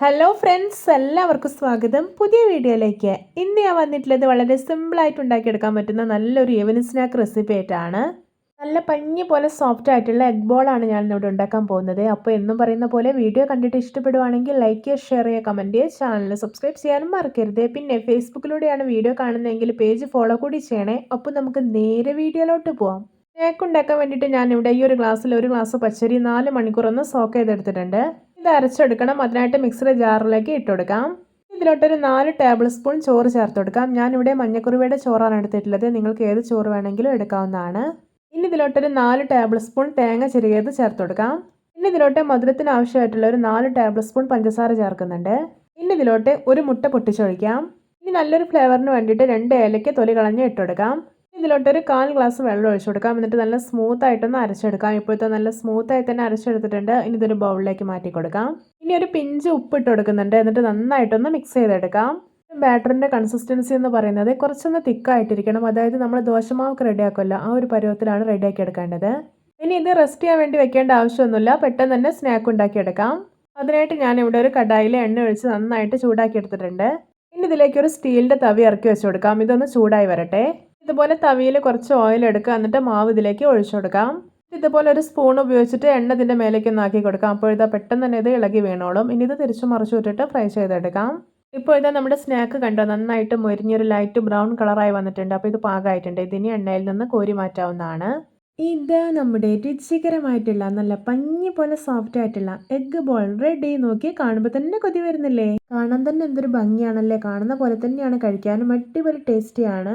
Hello friends എല്ലാവർക്കും സ്വാഗതം. പുതിയ വീഡിയോയിലേക്ക്. ഇന്ന് ഞാൻ വന്നിട്ടുള്ളത് വളരെ സിമ്പിളായിട്ട് ഉണ്ടാക്കിയെടുക്കാൻ പറ്റുന്ന നല്ലൊരു ഈവനിങ് സ്നാക്ക് റെസിപ്പി ആയിട്ടാണ്. നല്ല പഞ്ഞി പോലെ സോഫ്റ്റ് ആയിട്ടുള്ള എഗ് ബോളാണ് ഞാൻ ഇവിടെ ഉണ്ടാക്കാൻ പോകുന്നത്. അപ്പോൾ എന്നും പറയുന്ന പോലെ വീഡിയോ കണ്ടിട്ട് ഇഷ്ടപ്പെടുവാണെങ്കിൽ ലൈക്ക് ചെയ്യുക ഷെയർ ചെയ്യുക കമന്റ് ചെയ്യുക. ചാനൽ സബ്സ്ക്രൈബ് ചെയ്യാനും മറക്കരുത്. പിന്നെ ഫേസ്ബുക്കിലൂടെയാണ് വീഡിയോ കാണുന്നതെങ്കിൽ പേജ് ഫോളോ കൂടി ചെയ്യണേ. അപ്പോൾ നമുക്ക് നേരെ വീഡിയോയിലോട്ട് പോവാം. സ്നാക്ക് ഉണ്ടാക്കാൻ വേണ്ടിയിട്ട് ഞാൻ ഇവിടെ ഈ ഒരു ഗ്ലാസ്സിൽ ഒരു ഗ്ലാസ് പച്ചരി നാല് മണിക്കൂർ ഒന്ന് സോക്ക് ചെയ്തെടുത്തിട്ടുണ്ട്. ഇത് അരച്ചെടുക്കണം. അതിനായിട്ട് മിക്സർ ജാറിലേക്ക് ഇട്ട് കൊടുക്കാം ഇതിലോട്ടൊരു നാല് ടേബിൾ സ്പൂൺ ചോറ് ചേർത്ത് കൊടുക്കാം ഞാനിവിടെ മഞ്ഞക്കുറുവയുടെ ചോറാണ് എടുത്തിട്ടുള്ളത്. നിങ്ങൾക്ക് ഏത് ചോറ് വേണമെങ്കിലും എടുക്കാവുന്നതാണ്. ഇനി ഇതിലോട്ടൊരു നാല് ടേബിൾ സ്പൂൺ തേങ്ങ ചെറിയത് ചേർത്ത് കൊടുക്കാം ഇനി ഇതിലോട്ട് മധുരത്തിന് ആവശ്യമായിട്ടുള്ള ഒരു നാല് ടേബിൾ സ്പൂൺ പഞ്ചസാര ചേർക്കുന്നുണ്ട്. ഇനി ഇതിലോട്ട് ഒരു മുട്ട പൊട്ടിച്ചൊഴിക്കാം. ഇനി നല്ലൊരു ഫ്ലേവറിന് വേണ്ടിയിട്ട് രണ്ട് ഏലയ്ക്ക് തൊലി കളഞ്ഞ് ഇട്ട് കൊടുക്കാം ഇതിലോട്ടൊരു കാൽ ഗ്ലാസ് വെള്ളം ഒഴിച്ചു കൊടുക്കാം. എന്നിട്ട് നല്ല സ്മൂത്ത് ആയിട്ടൊന്ന് അരച്ചെടുക്കാം. ഇപ്പോഴത്തെ നല്ല സ്മൂത്ത് ആയി തന്നെ അരച്ചെടുത്തിട്ടുണ്ട്. ഇനി ഇതൊരു ബൗളിലേക്ക് മാറ്റി കൊടുക്കാം. ഇനി ഒരു പിഞ്ച് ഉപ്പ് ഇട്ട് കൊടുക്കുന്നുണ്ട്. എന്നിട്ട് നന്നായിട്ടൊന്ന് മിക്സ് ചെയ്തെടുക്കാം. ബാറ്ററിന്റെ കൺസിസ്റ്റൻസി എന്ന് പറയുന്നത് കുറച്ചൊന്ന് തിക്കായിട്ടിരിക്കണം. അതായത് നമ്മൾ ദോശമാവ് റെഡിയാക്കുമല്ലോ ആ ഒരു പരുവത്തിലാണ് റെഡിയാക്കി എടുക്കേണ്ടത്. ഇനി ഇത് റെസ്റ്റ് ചെയ്യാൻ വേണ്ടി വെക്കേണ്ട ആവശ്യമൊന്നുമില്ല. പെട്ടെന്ന് തന്നെ സ്നാക്ക് ഉണ്ടാക്കിയെടുക്കാം. അതിനായിട്ട് ഞാൻ ഇവിടെ ഒരു കടായിൽ എണ്ണ ഒഴിച്ച് നന്നായിട്ട് ചൂടാക്കി എടുത്തിട്ടുണ്ട്. ഇനി ഇതിലേക്ക് ഒരു സ്റ്റീലിന്റെ തവി ഇറക്കി വെച്ച് കൊടുക്കാം. ഇതൊന്ന് ചൂടായി വരട്ടെ. ഇതുപോലെ തവിയിൽ കുറച്ച് ഓയിൽ എടുക്കുക. എന്നിട്ട് മാവ് ഇതിലേക്ക് ഒഴിച്ചു കൊടുക്കാം ഇതുപോലെ ഒരു സ്പൂൺ ഉപയോഗിച്ചിട്ട് എണ്ണ ഇതിന്റെ മേലേക്ക് ഒന്ന് ആക്കി കൊടുക്കാം അപ്പോൾ ഇതാ പെട്ടെന്ന് തന്നെ ഇത് ഇളകി വീണോളും. ഇനി ഇത് തിരിച്ചു മറിച്ചു വിട്ടിട്ട് ഫ്രൈ ചെയ്തെടുക്കാം. ഇപ്പോൾ ഇതാ നമ്മുടെ സ്നാക്ക് കണ്ടോ? നന്നായിട്ട് മൊരിഞ്ഞൊരു ലൈറ്റ് ബ്രൗൺ കളറായി വന്നിട്ടുണ്ട്. അപ്പോൾ ഇത് പാകമായിട്ടുണ്ട്. ഇതിനി എണ്ണയിൽ നിന്ന് കോരി മാറ്റാവുന്നതാണ്. ഇതാ നമ്മുടെ രുചികരമായിട്ടുള്ള നല്ല പഞ്ഞി പോലെ സോഫ്റ്റ് ആയിട്ടുള്ള എഗ് ബോൾ റെഡി നോക്കി കാണുമ്പോൾ തന്നെ കൊതി വരുന്നില്ലേ? കാണാൻ തന്നെ എന്തൊരു ഭംഗിയാണല്ലേ? കാണുന്ന പോലെ തന്നെയാണ് കഴിക്കാനും. അടിപൊളി ടേസ്റ്റിയാണ്